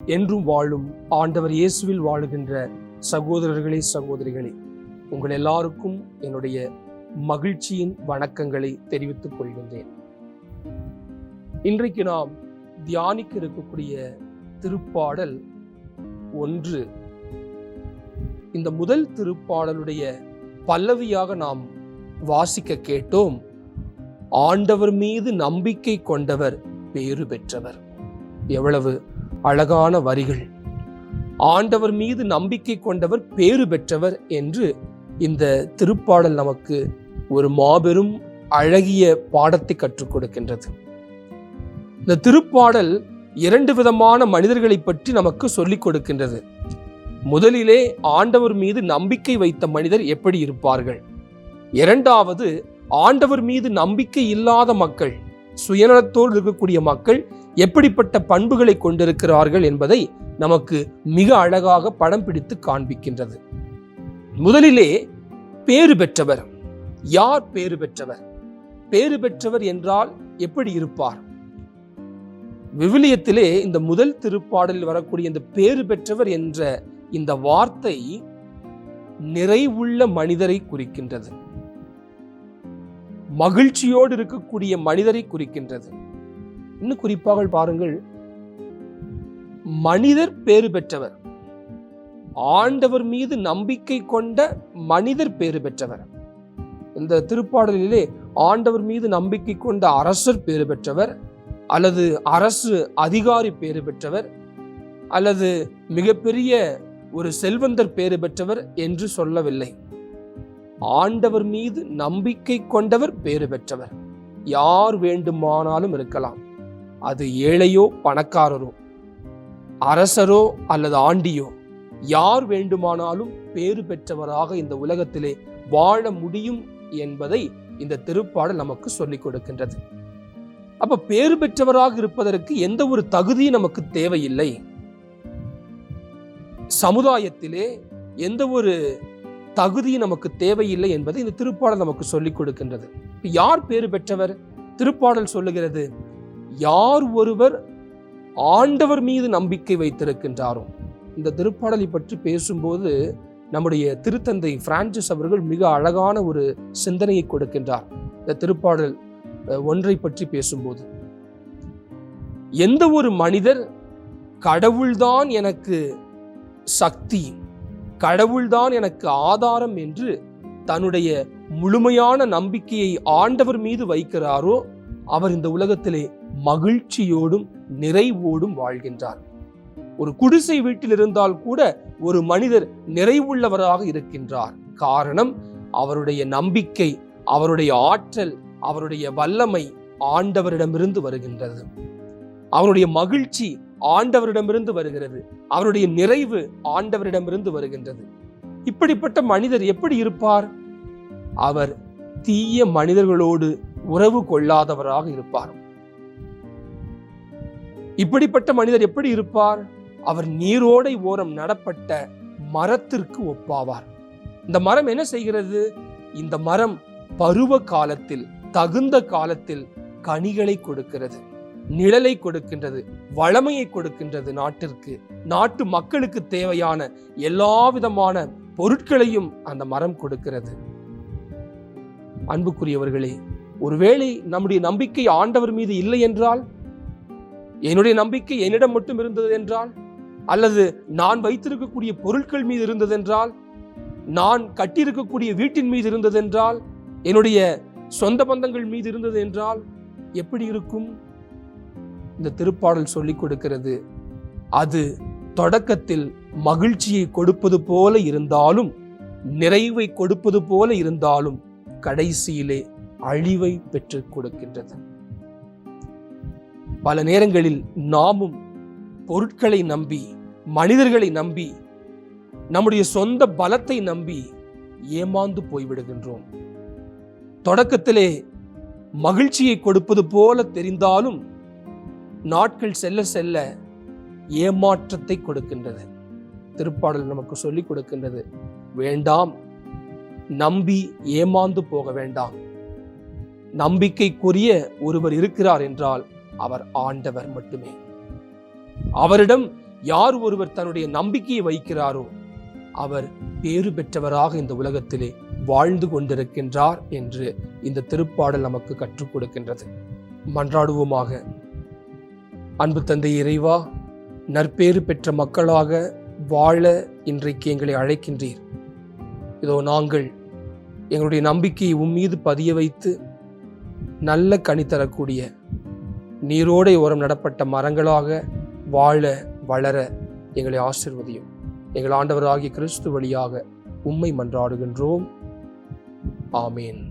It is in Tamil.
என்றும் வாழும் ஆண்டவர் இயேசுவில் வாழுகின்ற சகோதரர்களே சகோதரிகளே உங்கள் எல்லாருக்கும் என்னுடைய மகிழ்ச்சியின் வணக்கங்களை தெரிவித்துக் கொள்கின்றேன். இன்றைக்கு நாம் தியானிக்க இருக்கக்கூடிய திருப்பாடல் ஒன்று. இந்த முதல் திருப்பாடலுடைய பல்லவியாக நாம் வாசிக்க கேட்டோம். ஆண்டவர் மீது நம்பிக்கை கொண்டவர் பேறு பெற்றவர். எவ்வளவு அழகான வரிகள். ஆண்டவர் மீது நம்பிக்கை கொண்டவர் பேறு பெற்றவர் என்று இந்த திருப்பாடல் நமக்கு ஒரு மாபெரும் அழகிய பாடத்தை கற்றுக் கொடுக்கின்றது. இந்த திருப்பாடல் இரண்டு விதமான மனிதர்களை பற்றி நமக்கு சொல்லிக் கொடுக்கின்றது. முதலிலே ஆண்டவர் மீது நம்பிக்கை வைத்த மனிதர் எப்படி இருப்பார்கள்? இரண்டாவது ஆண்டவர் மீது நம்பிக்கை இல்லாத மக்கள் சுயநலத்தோடு இருக்கக்கூடிய மக்கள் எப்படிப்பட்ட பண்புகளை கொண்டிருக்கிறார்கள் என்பதை நமக்கு மிக அழகாக படம் பிடித்து காண்பிக்கின்றது. முதலிலே பேறு பெற்றவர். யார் பேறு பெற்றவர்? பேறு பெற்றவர் என்றால் எப்படி இருப்பார்? விவிலியத்திலே இந்த முதல் திருப்பாடலில் வரக்கூடிய இந்த பேறு பெற்றவர் என்ற இந்த வார்த்தை நிறைவுள்ள மனிதரை குறிக்கின்றது. மகிழ்ச்சியோடு இருக்கக்கூடிய மனிதரை குறிக்கின்றது. இன்னும் குறிப்பாக பாருங்கள். மனிதர் பேறு பெற்றவர். ஆண்டவர் மீது நம்பிக்கை கொண்ட மனிதர் பேறு பெற்றவர். இந்த திருப்பாடலிலே ஆண்டவர் மீது நம்பிக்கை கொண்ட அரசர் பேறு பெற்றவர் அல்லது அரசு அதிகாரி பேறு பெற்றவர் அல்லது மிகப்பெரிய ஒரு செல்வந்தர் பேறு பெற்றவர் என்று சொல்லவில்லை. ஆண்டவர் மீது நம்பிக்கை கொண்டவர் பேறு பெற்றவர். யார் வேண்டுமானாலும் இருக்கலாம். அது ஏழையோ பணக்காரரோ அரசரோ அல்லது ஆண்டியோ யார் வேண்டுமானாலும் பேறு பெற்றவராக இந்த உலகத்திலே வாழ முடியும் என்பதை இந்த திருப்பாடல் நமக்கு சொல்லிக் கொடுக்கின்றது. அப்ப பேறு பெற்றவராக இருப்பதற்கு எந்த ஒரு தகுதியும் நமக்கு தேவையில்லை. சமுதாயத்திலே எந்த ஒரு தகுதி நமக்கு தேவையில்லை என்பதை இந்த திருப்பாடல் நமக்கு சொல்லிக் கொடுக்கின்றது. யார் பேறு பெற்றவர்? திருப்பாடல் சொல்லுகிறது யார் ஒருவர் ஆண்டவர் மீது நம்பிக்கை வைத்திருக்கின்றாரோ? இந்த திருப்பாடலை பற்றி பேசும்போது நம்முடைய திருத்தந்தை பிரான்சிஸ் அவர்கள் மிக அழகான ஒரு சிந்தனையை கொடுக்கின்றார். இந்த திருப்பாடல் ஒன்றை பற்றி பேசும்போது. எந்த ஒரு மனிதர் கடவுள்தான் எனக்கு சக்தி கடவுள்தான் எனக்கு ஆதாரம் என்று தன்னுடைய முழுமையான நம்பிக்கையை ஆண்டவர் மீது வைக்கிறாரோ அவர் இந்த உலகத்திலே மகிழ்ச்சியோடும் நிறைவோடும் வாழ்கின்றார். ஒரு குடிசை வீட்டில் இருந்தால் கூட ஒரு மனிதர் நிறைவுள்ளவராக இருக்கின்றார். காரணம் அவருடைய நம்பிக்கை அவருடைய ஆற்றல் அவருடைய வல்லமை ஆண்டவரிடமிருந்து வருகின்றது. அவருடைய மகிழ்ச்சி ஆண்டவரிடமிருந்து வருகிறது. அவருடைய நிறைவு ஆண்டவரிடமிருந்து வருகின்றது. இப்படிப்பட்ட மனிதர் எப்படி இருப்பார்? அவர் தீய மனிதர்களோடு உறவு கொள்ளாதவராக இருப்பார். இப்படிப்பட்ட மனிதர் எப்படி இருப்பார்? அவர் நீரோடை ஓரம் நடப்பட்ட மரத்திற்கு ஒப்பாவார். இந்த மரம் என்ன செய்கிறது? இந்த மரம் பருவ காலத்தில் தகுந்த காலத்தில் கனிகளை கொடுக்கிறது நிழலை கொடுக்கின்றது வளமையை கொடுக்கின்றது நாட்டிற்கு. நாட்டு மக்களுக்கு தேவையான எல்லா விதமான பொருட்களையும் அந்த மரம் கொடுக்கிறது. அன்புக்குரியவர்களே ஒருவேளை நம்முடைய நம்பிக்கை ஆண்டவர் மீது இல்லை என்றால்? என்னுடைய நம்பிக்கை என்னிடம் மட்டும் இருந்தது என்றால் அல்லது நான் வைத்திருக்கக்கூடிய பொருட்கள் மீது இருந்ததென்றால் நான் கட்டியிருக்கக்கூடிய வீட்டின் மீது இருந்ததென்றால் என்னுடைய சொந்த பந்தங்கள் மீது இருந்தது என்றால் எப்படி இருக்கும்? இந்த திருப்பாடல் சொல்லிக் கொடுக்கிறது அது தொடக்கத்தில் மகிழ்ச்சியை கொடுப்பது போல இருந்தாலும் நிறைவை கொடுப்பது போல இருந்தாலும் கடைசியிலே அழிவை பெற்றுக் கொடுக்கின்றது. பல நேரங்களில் நாமும் பொருட்களை நம்பி மனிதர்களை நம்பி நம்முடைய சொந்த பலத்தை நம்பி ஏமாந்து போய்விடுகின்றோம். தொடக்கத்திலே மகிழ்ச்சியை கொடுப்பது போல தெரிந்தாலும் நாட்கள் செல்ல செல்ல ஏமாற்றத்தை கொடுக்கின்றது. திருப்பாடல் நமக்கு சொல்லிக் கொடுக்கின்றது வேண்டாம் நம்பி ஏமாந்து போக வேண்டாம். நம்பிக்கைக்குரிய ஒருவர் இருக்கிறார் என்றால் அவர் ஆண்டவர் மட்டுமே. அவரிடம் யார் ஒருவர் தன்னுடைய நம்பிக்கையை வைக்கிறாரோ அவர் பேறு பெற்றவராக இந்த உலகத்திலே வாழ்ந்து கொண்டிருக்கின்றார் என்று இந்த திருப்பாடல் நமக்கு கற்றுக் கொடுக்கின்றது. மன்றாடுவோமாக. அன்பு தந்தை இறைவா நற்பேறு பெற்ற மக்களாக வாழ இன்றைக்கு எங்களை அழைக்கின்றீர். இதோ நாங்கள் எங்களுடைய நம்பிக்கையை உம்மீது பதிய வைத்து நல்ல கனி தரக்கூடிய நீரோடை ஓரம் நடப்பட்ட மரங்களாக வாழ வளர எங்களை ஆசிர்வதியும். எங்கள் ஆண்டவராகிய கிறிஸ்து வழியாக உம்மை மன்றாடுகின்றோம். ஆமேன்.